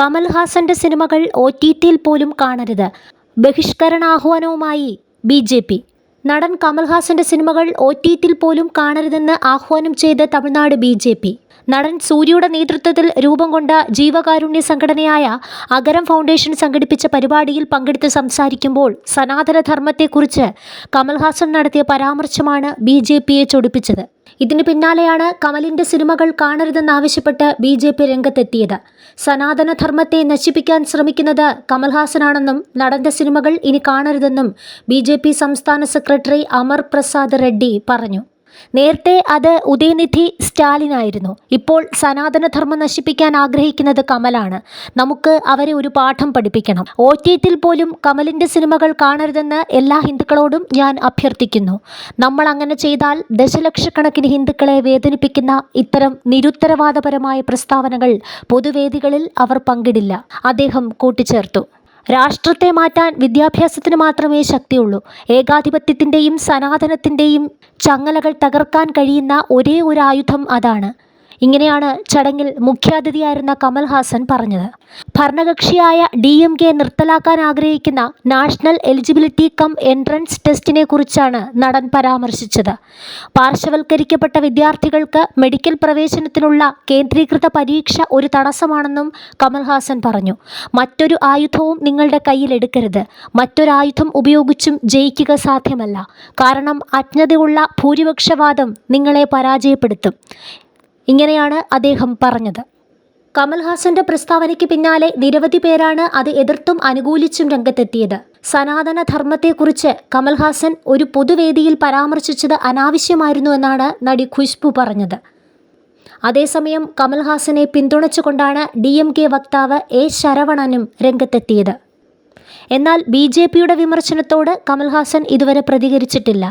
കമൽഹാസന്റെ സിനിമകൾ O T ടിയിൽ പോലും കാണരുത്. ബഹിഷ്കരണാഹ്വാനവുമായി ബി ജെ പി. നടൻ കമൽഹാസന്റെ സിനിമകൾ ഒ ടി ടിയിൽ പോലും കാണരുതെന്ന് ആഹ്വാനം ചെയ്ത് തമിഴ്നാട് ബി ജെ പി. നടൻ സൂര്യയുടെ നേതൃത്വത്തിൽ രൂപം കൊണ്ട ജീവകാരുണ്യ സംഘടനയായ അഗരം ഫൗണ്ടേഷൻ സംഘടിപ്പിച്ച പരിപാടിയിൽ പങ്കെടുത്ത് സംസാരിക്കുമ്പോൾ സനാതനധർമ്മത്തെക്കുറിച്ച് കമൽഹാസൻ നടത്തിയ പരാമർശമാണ് ബി ജെ പിയെ ചൊടിപ്പിച്ചത്. ഇതിന് പിന്നാലെയാണ് കമലിന്റെ സിനിമകൾ കാണരുതെന്നാവശ്യപ്പെട്ട് ബി ജെ പി രംഗത്തെത്തിയത്. സനാതനധർമ്മത്തെ നശിപ്പിക്കാൻ ശ്രമിക്കുന്നത് കമൽഹാസനാണെന്നും നടന്റെ സിനിമകൾ ഇനി കാണരുതെന്നും ബി സംസ്ഥാന സെക്രട്ടറി അമർ പ്രസാദ് റെഡ്ഡി പറഞ്ഞു. നേരത്തെ അത് ഉദയനിധി സ്റ്റാലിനായിരുന്നു. ഇപ്പോൾ സനാതനധർമ്മം നശിപ്പിക്കാൻ ആഗ്രഹിക്കുന്നത് കമലാണ്. നമുക്ക് അവരെ ഒരു പാഠം പഠിപ്പിക്കണം. ഒ പോലും കമലിന്റെ സിനിമകൾ കാണരുതെന്ന് എല്ലാ ഹിന്ദുക്കളോടും ഞാൻ അഭ്യർത്ഥിക്കുന്നു. നമ്മൾ അങ്ങനെ ചെയ്താൽ ദശലക്ഷക്കണക്കിന് ഹിന്ദുക്കളെ വേദനിപ്പിക്കുന്ന ഇത്തരം നിരുത്തരവാദപരമായ പ്രസ്താവനകൾ പൊതുവേദികളിൽ അവർ പങ്കിടില്ല. അദ്ദേഹം കൂട്ടിച്ചേർത്തു. രാഷ്ട്രത്തെ മാറ്റാൻ വിദ്യാഭ്യാസത്തിന് മാത്രമേ ശക്തിയുള്ളൂ. ഏകാധിപത്യത്തിന്റെയും സനാതനത്തിന്റെയും ചങ്ങലകൾ തകർക്കാൻ കഴിയുന്ന ഒരേ ഒരു ആയുധം അതാണ്. ഇങ്ങനെയാണ് ചടങ്ങിൽ മുഖ്യാതിഥിയായിരുന്ന കമൽഹാസൻ പറഞ്ഞത്. ഭരണകക്ഷിയായ ഡി എം കെ നിർത്തലാക്കാൻ ആഗ്രഹിക്കുന്ന നാഷണൽ എലിജിബിലിറ്റി കം എൻട്രൻസ് ടെസ്റ്റിനെ കുറിച്ചാണ് നടൻ പരാമർശിച്ചത്. പാർശ്വവൽക്കരിക്കപ്പെട്ട വിദ്യാർത്ഥികൾക്ക് മെഡിക്കൽ പ്രവേശനത്തിനുള്ള കേന്ദ്രീകൃത പരീക്ഷ ഒരു തടസ്സമാണെന്നും കമൽഹാസൻ പറഞ്ഞു. മറ്റൊരു ആയുധവും നിങ്ങളുടെ കയ്യിലെടുക്കരുത്. മറ്റൊരായുധം ഉപയോഗിച്ചും ജയിക്കുക സാധ്യമല്ല. കാരണം അജ്ഞതയുള്ള ഭൂരിപക്ഷവാദം നിങ്ങളെ പരാജയപ്പെടുത്തും. ഇങ്ങനെയാണ് അദ്ദേഹം പറഞ്ഞത്. കമൽഹാസന്റെ പ്രസ്താവനയ്ക്ക് പിന്നാലെ നിരവധി പേരാണ് അത് എതിർത്തും അനുകൂലിച്ചും രംഗത്തെത്തിയത്. സനാതന ധർമ്മത്തെക്കുറിച്ച് കമൽഹാസൻ ഒരു പൊതുവേദിയിൽ പരാമർശിച്ചത് അനാവശ്യമായിരുന്നു എന്നാണ് നടി ഖുഷ്ബു പറഞ്ഞത്. അതേസമയം കമൽഹാസനെ പിന്തുണച്ചുകൊണ്ടാണ് ഡി എം കെ വക്താവ് എ ശരവണനും രംഗത്തെത്തിയത്. എന്നാൽ ബി ജെ പിയുടെ വിമർശനത്തോട് കമൽഹാസൻ ഇതുവരെ പ്രതികരിച്ചിട്ടില്ല.